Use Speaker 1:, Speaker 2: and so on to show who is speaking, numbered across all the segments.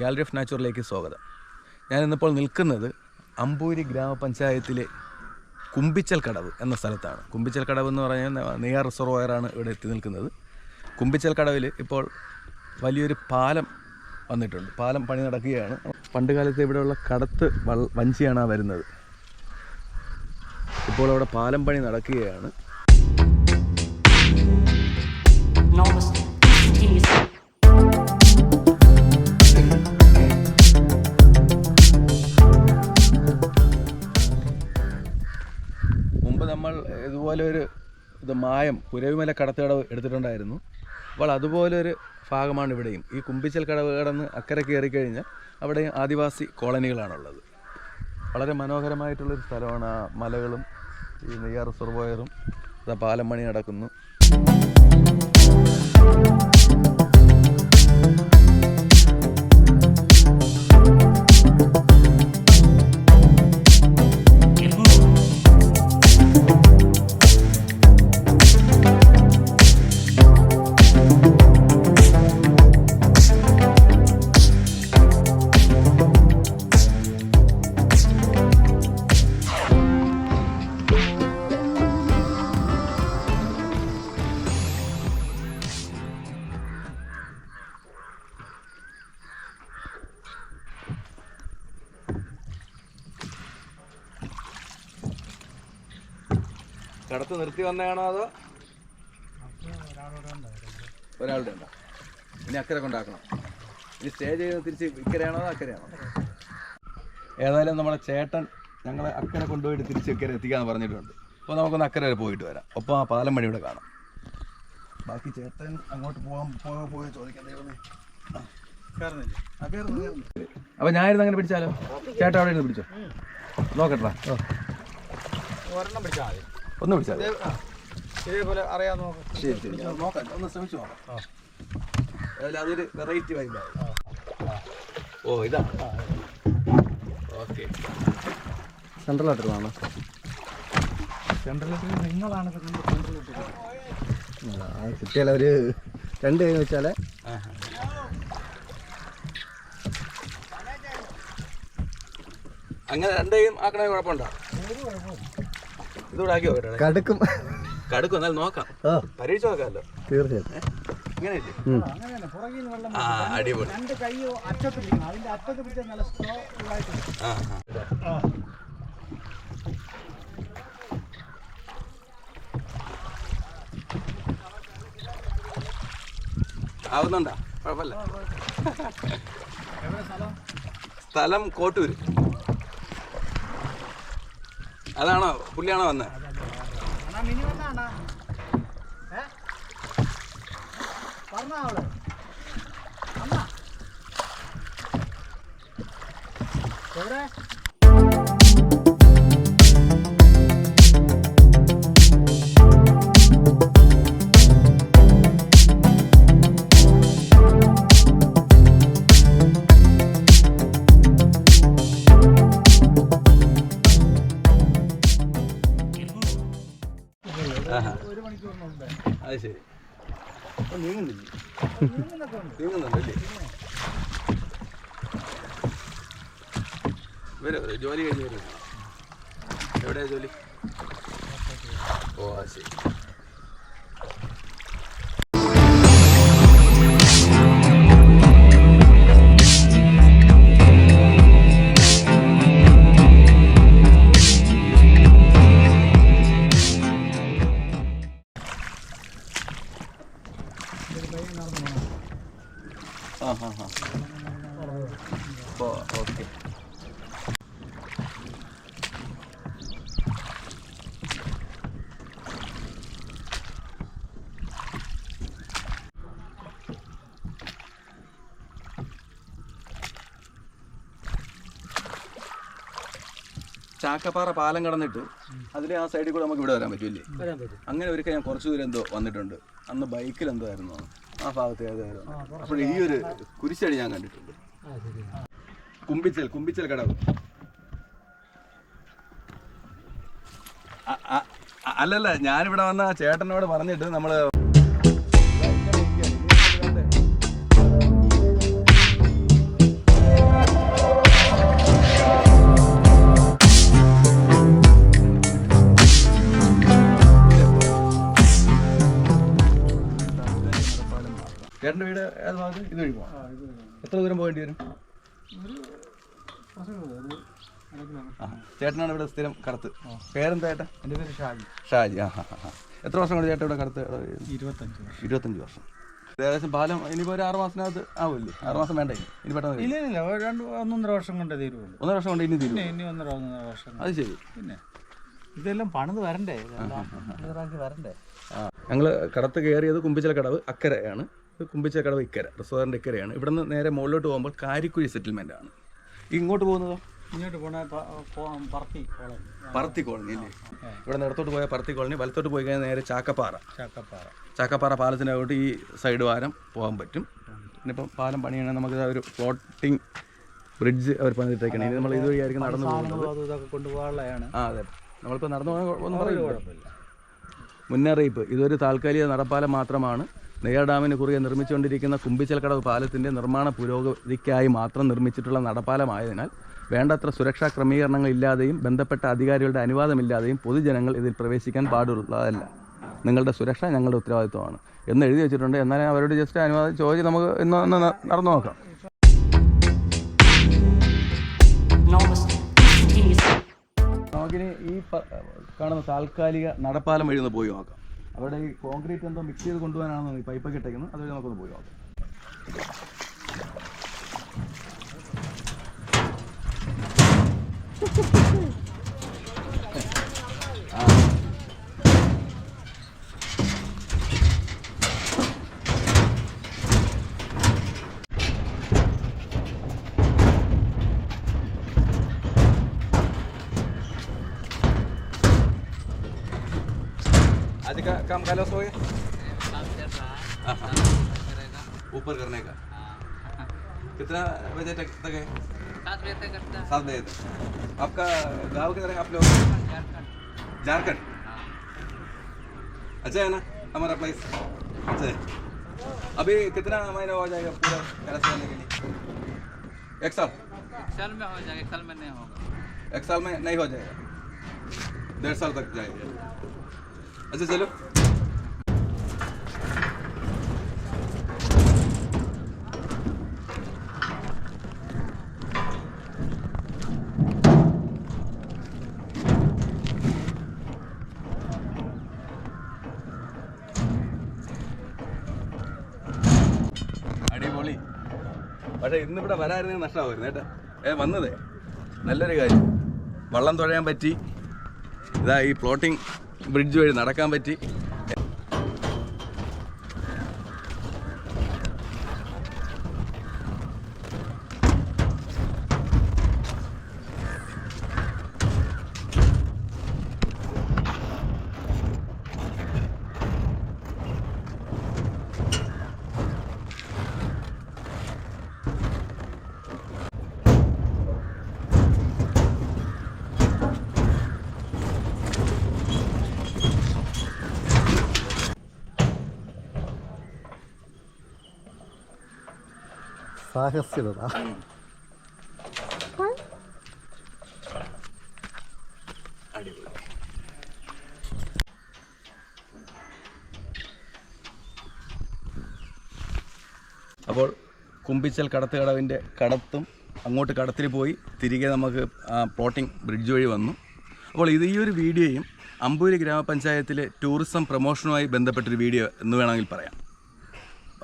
Speaker 1: Gallery of നാച്ചുറലിലേക്ക് സ്വാഗതം. ഞാൻ ഇന്നിപ്പോൾ നിൽക്കുന്നത് അമ്പൂരി ഗ്രാമപഞ്ചായത്തിലെ കുമ്പിച്ചൽ കടവ് എന്ന സ്ഥലത്താണ്. കുമ്പിച്ചൽ കടവ് എന്ന് പറഞ്ഞാൽ നെയ്യാർ റിസർവോയറാണ് ഇവിടെ എത്തി നിൽക്കുന്നത്. കുമ്പിച്ചൽ കടവിൽ ഇപ്പോൾ വലിയൊരു പാലം വന്നിട്ടുണ്ട്. പാലം പണി നടക്കുകയാണ്. പണ്ട് കാലത്ത് ഇവിടെയുള്ള കടത്ത് വഞ്ചിയാണ് വരുന്നത്. ഇപ്പോൾ അവിടെ പാലം പണി നടക്കുകയാണ്.
Speaker 2: Enormous
Speaker 1: ഇതുപോലെ ഒരു ഇത് മായം പുരവിമല കടത്തുകടവ് എടുത്തിട്ടുണ്ടായിരുന്നു. അപ്പോൾ അതുപോലെ ഒരു ഭാഗമാണ് ഇവിടെയും. ഈ കുമ്പിച്ചൽ കടവ് കടന്ന് അക്കരെ കയറി കഴിഞ്ഞാൽ അവിടെ ആദിവാസി കോളനികളാണുള്ളത്. വളരെ മനോഹരമായിട്ടുള്ളൊരു സ്ഥലമാണ്. ആ മലകളും ഈ നെയ്യാർ റിസർവോയറും പാലം പണി നടക്കുന്നു. കടത്ത് നിർത്തി വന്നതാണോ അതോ? ഒരാളുടെ ഉണ്ടോ? ഇനി അക്കരെ കൊണ്ടാക്കണം. ഇനി സ്റ്റേ ചെയ്ത് തിരിച്ച് ഇക്കരയാണോ അതോ അക്കരയാണോ? ഏതായാലും നമ്മുടെ ചേട്ടൻ ഞങ്ങളെ അക്കരെ കൊണ്ടുപോയിട്ട് തിരിച്ച് ഇക്കരെ എത്തിക്കാന്ന് പറഞ്ഞിട്ടുണ്ട്. അപ്പോൾ നമുക്കൊന്ന് അക്കരെ വരെ പോയിട്ട് വരാം. ഒപ്പം ആ പാലം പണി ഇവിടെ കാണാം. ബാക്കി ചേട്ടൻ അങ്ങോട്ട് പോകാൻ പോകാൻ പോയി ചോദിക്കാൻ ദൈവമേ. അപ്പൊ ഞാനിരുന്ന് അങ്ങനെ പിടിച്ചാലോ? ചേട്ടൻ അവിടെ ഇരുന്ന് പിടിച്ചോ? നോക്കട്ടാ.
Speaker 3: ഒരെണ്ണം പിടിച്ചാൽ മതി.
Speaker 1: ഒന്ന്
Speaker 3: വിളിച്ചാൽ ഇതേപോലെ അറിയാൻ നോക്കാം.
Speaker 1: ശരി ശരി. ഞാൻ നോക്കാം. ഒന്ന് ശ്രമിച്ചു നോക്കാം. അതൊരു വെറൈറ്റി വൈബ് ഓ ഇതാ. ഓക്കെ.
Speaker 3: സെൻട്രലായിട്ടാണ്
Speaker 1: സെൻട്രലിൽ നിങ്ങളാണ്
Speaker 3: കിട്ടിയാൽ ഒരു രണ്ട് കൈ വെച്ചാൽ
Speaker 1: അങ്ങനെ രണ്ടേയും ആക്കണേ കുഴപ്പമുണ്ടോ? ഇതുകൂടെ ആക്കി നോക്കട്ടെ.
Speaker 3: കടുക്കും.
Speaker 1: കടുക്കും എന്നാൽ നോക്കാം. പരീക്ഷ നോക്കാമല്ലോ
Speaker 3: തീർച്ചയായിട്ടും.
Speaker 1: അടിപൊളി. ആവുന്നുണ്ടോ? കുഴപ്പമില്ല. സ്ഥലം കോട്ടൂര്. അതാണോ? പുള്ളിയാണോ വന്നത്
Speaker 4: പറഞ്ഞ
Speaker 1: അത് ശരി. നീങ്ങുന്നില്ലേ? നീങ്ങുന്നുണ്ടല്ലേ വരും ജോലി കഴിഞ്ഞ് വരും. എവിടെയാ ജോലി? ഓ ശരി. ആ ഹാ ഹാ ഓക്കെ. ചാക്കപ്പാറ പാലം കടന്നിട്ട് അതിലെ ആ സൈഡിൽ കൂടെ നമുക്ക് ഇവിടെ വരാൻ പറ്റില്ലേ അങ്ങനെ ഒരിക്കൽ ഞാൻ കുറച്ചു ദൂരം എന്തോ വന്നിട്ടുണ്ട്. അന്ന് ബൈക്കിൽ എന്തോ ആയിരുന്നു. ആ ഭാഗത്ത് ഏതായിരുന്നു അപ്പോൾ ഈ ഒരു കുരിശടി ഞാൻ കണ്ടിട്ടുണ്ട്. കുമ്പിച്ചൽ കുമ്പിച്ചൽ കടവ്. അല്ലല്ല ഞാനിവിടെ വന്ന ചേട്ടനോട് പറഞ്ഞിട്ട് നമ്മൾ ചേട്ടന്റെ വീട് ഏത് ഭാഗത്ത്? ഇത് വഴി പോകാം എത്ര ദൂരം പോകേണ്ടി വരും? ചേട്ടനാണ് ഇവിടെ സ്ഥിരം കടത്ത്. പേരെന്താ ചേട്ടൻ
Speaker 3: എന്റെ പേര് ഷാജി.
Speaker 1: ഷാജി ആ ഹാ ഹാ എത്ര വർഷം കൊണ്ട് ചേട്ടൻ ഇവിടെ കടത്ത്
Speaker 3: ഇരുപത്തഞ്ച്
Speaker 1: ഇരുപത്തഞ്ച് വർഷം. ഏകദേശം പാലം ഇനിയിപ്പോൾ ഒരു ആറ് മാസത്തിനകത്ത് ആവുമല്ലേ? ആറ് മാസം വേണ്ട? ഇനി പെട്ടെന്ന്
Speaker 3: ഇല്ല ഇല്ല രണ്ട് ഒന്നൊന്നര വർഷം കൊണ്ട് തീരുള്ളൂ
Speaker 1: ഒന്നര വർഷം കൊണ്ട് ഇനി തീരും
Speaker 3: ഇനി ഒന്നര ഒന്നര വർഷം
Speaker 1: അത് ശരി.
Speaker 3: പിന്നെ ഇതെല്ലാം പണിത് വരണ്ടേ? വരണ്ടേ?
Speaker 1: ഞങ്ങൾ കടത്ത് കയറിയത് കുമ്പിച്ചല കടവ് അക്കരയാണ്. കടവ് ഇക്കര റിസോർട്ടിന്റെ ഇക്കരയാണ്. ഇവിടെ നിന്ന് നേരെ മുകളിലോട്ട് പോകുമ്പോൾ കാരിക്കുഴി സെറ്റിൽമെന്റ് ആണ്. ഇങ്ങോട്ട് പോകുന്നതോ?
Speaker 3: ഇങ്ങോട്ട് പോണ പറത്തി കോളനി.
Speaker 1: പറത്തി കോളനി അല്ലേ? ഇവിടെ നിന്ന് ഇടത്തോട്ട് പോയാൽ പറത്തി കോളനി വലത്തോട്ട് പോയി കഴിഞ്ഞാൽ നേരെ ചാക്കപ്പാറ.
Speaker 3: ചാക്കപ്പാറ.
Speaker 1: ചാക്കപ്പാറ പാലത്തിന്റെ അങ്ങോട്ട് ഈ സൈഡ് വാരം പോകാൻ പറ്റും. പിന്നിപ്പം പാലം പണിയാണ് നമുക്ക് ഒരു ഫ്ലോട്ടിംഗ് ബ്രിഡ്ജ് അവർ പണിതിട്ടേക്കാണ്. ഇനി നമ്മൾ ഇതുവഴിയായിരിക്കും നടന്നു പോകുന്നത്.
Speaker 3: കൊണ്ടുപോകാനുള്ളതാണ്.
Speaker 1: ആ അതെ. നമ്മളിപ്പോൾ നടന്നു പോകാൻ ഒന്നും പറയില്ല മുന്നറിയിപ്പ്. ഇതൊരു താൽക്കാലിക നടപ്പാലം മാത്രമാണ്. നെയ്യാർ ഡാമിന് കുറുകെ നിർമ്മിച്ചുകൊണ്ടിരിക്കുന്ന കുമ്പിച്ചൽക്കടവ് പാലത്തിന്റെ നിർമ്മാണ പുരോഗതിക്കായി മാത്രം നിർമ്മിച്ചിട്ടുള്ള നടപ്പാലമായതിനാൽ വേണ്ടത്ര സുരക്ഷാ ക്രമീകരണങ്ങൾ ഇല്ലാതെയും ബന്ധപ്പെട്ട അധികാരികളുടെ അനുവാദമില്ലാതെയും പൊതുജനങ്ങൾ ഇതിൽ പ്രവേശിക്കാൻ പാടുള്ളതല്ല. നിങ്ങളുടെ സുരക്ഷ ഞങ്ങളുടെ ഉത്തരവാദിത്വമാണ്. എന്ന് എഴുതി വെച്ചിട്ടുണ്ട്. എന്നാലും അവരോട് ജസ്റ്റ് അനുവാദം ചോദിച്ച് നമുക്ക് ഇന്ന് ഒന്ന് നടന്നു നോക്കാം. നമുക്കിനി ഈ കാണുന്ന താൽക്കാലിക നടപ്പാലം വഴി ഒന്ന് പോയി നോക്കാം. അവിടെ ഈ കോൺക്രീറ്റ് എന്തോ മിക്സ് ചെയ്ത് കൊണ്ടുപോകാനാണെന്ന് ഈ പൈപ്പൊക്കെ ഇട്ടേക്കുന്നത്. അതുവഴി നമുക്കൊന്ന് പോയി നോക്കാം. आज का काम हाँ, हाँ। ऊपर करने का। कितना बजे तक तक है?
Speaker 5: सात बजे तक।
Speaker 1: आपका गाँव किधर है? आप लोग?
Speaker 5: झारखंड?
Speaker 1: अच्छा है ना हमारा प्लेस अच्छा है। अभी कितना महीना हो जाएगा पूरा टेरेस करने के लिए? एक साल?
Speaker 5: एक साल में हो जाएगा एक साल में नहीं होगा
Speaker 1: एक साल में नहीं हो जाएगा। डेढ़ साल तक जाएगा। अच्छा चलो അടിപൊളി പക്ഷേ ഇന്നിവിടെ വരായിരുന്നെങ്കിൽ നഷ്ടമായിരുന്നു കേട്ടോ ഏ വന്നതേ നല്ലൊരു കാര്യം വള്ളം തുഴയാൻ പറ്റി ഇതാ ഈ ഫ്ലോട്ടിംഗ് ബ്രിഡ്ജ് വഴി നടക്കാൻ പറ്റി.
Speaker 3: സാഹസ്യത
Speaker 1: അപ്പോൾ കുമ്പിച്ചൽ കടത്ത് കടവിന്റെ കടത്തും അങ്ങോട്ട് കടത്തിൽ പോയി തിരികെ നമുക്ക് പ്ലോട്ടിംഗ് ബ്രിഡ്ജ് വഴി വന്നു. അപ്പോൾ ഇത് ഈ ഒരു വീഡിയോയും അമ്പൂരി ഗ്രാമപഞ്ചായത്തിലെ ടൂറിസം പ്രൊമോഷനുമായി ബന്ധപ്പെട്ടൊരു വീഡിയോ എന്ന് വേണമെങ്കിൽ പറയാം.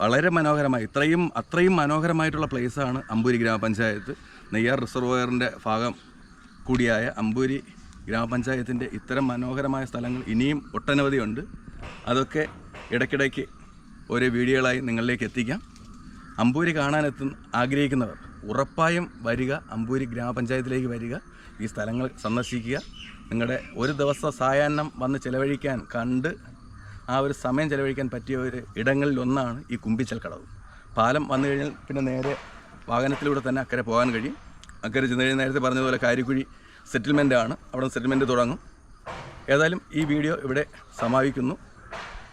Speaker 1: വളരെ മനോഹരമായി ഇത്രയും അത്രയും മനോഹരമായിട്ടുള്ള പ്ലേസാണ് അമ്പൂരി ഗ്രാമപഞ്ചായത്ത്. നെയ്യാർ റിസർവോയറിന്റെ ഭാഗം കൂടിയായ അമ്പൂരി ഗ്രാമപഞ്ചായത്തിന്റെ ഇത്തരം മനോഹരമായ സ്ഥലങ്ങൾ ഇനിയും ഒട്ടനവധിയുണ്ട്. അതൊക്കെ ഇടയ്ക്കിടയ്ക്ക് ഓരോ വീഡിയോകളായി നിങ്ങളിലേക്ക് എത്തിക്കാം. അമ്പൂരി കാണാനെത്തു ആഗ്രഹിക്കുന്നവർ ഉറപ്പായും വരിക അമ്പൂരി ഗ്രാമപഞ്ചായത്തിലേക്ക് വരിക ഈ സ്ഥലങ്ങൾ സന്ദർശിക്കുക. നിങ്ങളുടെ ഒരു ദിവസം സായാഹ്നം വന്ന് ചിലവഴിക്കാൻ കണ്ട് ആ ഒരു സമയം ചെലവഴിക്കാൻ പറ്റിയ ഒരു ഇടങ്ങളിൽ ഒന്നാണ് ഈ കുമ്പിച്ചൽ കടവ്. പാലം വന്നു കഴിഞ്ഞാൽ പിന്നെ നേരെ വാഹനത്തിലൂടെ തന്നെ അക്കരെ പോകാൻ കഴിയും. അക്കരെ ചെന്ന് കഴിഞ്ഞാൽ നേരത്തെ പറഞ്ഞതുപോലെ കാരിക്കുഴി സെറ്റിൽമെന്റ് ആണ്. അവിടെ സെറ്റിൽമെന്റ് തുടങ്ങും. ഏതായാലും ഈ വീഡിയോ ഇവിടെ സമാപിക്കുന്നു.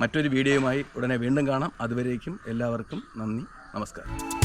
Speaker 1: മറ്റൊരു വീഡിയോയുമായി ഉടനെ വീണ്ടും കാണാം. അതുവരേക്കും എല്ലാവർക്കും നന്ദി നമസ്കാരം.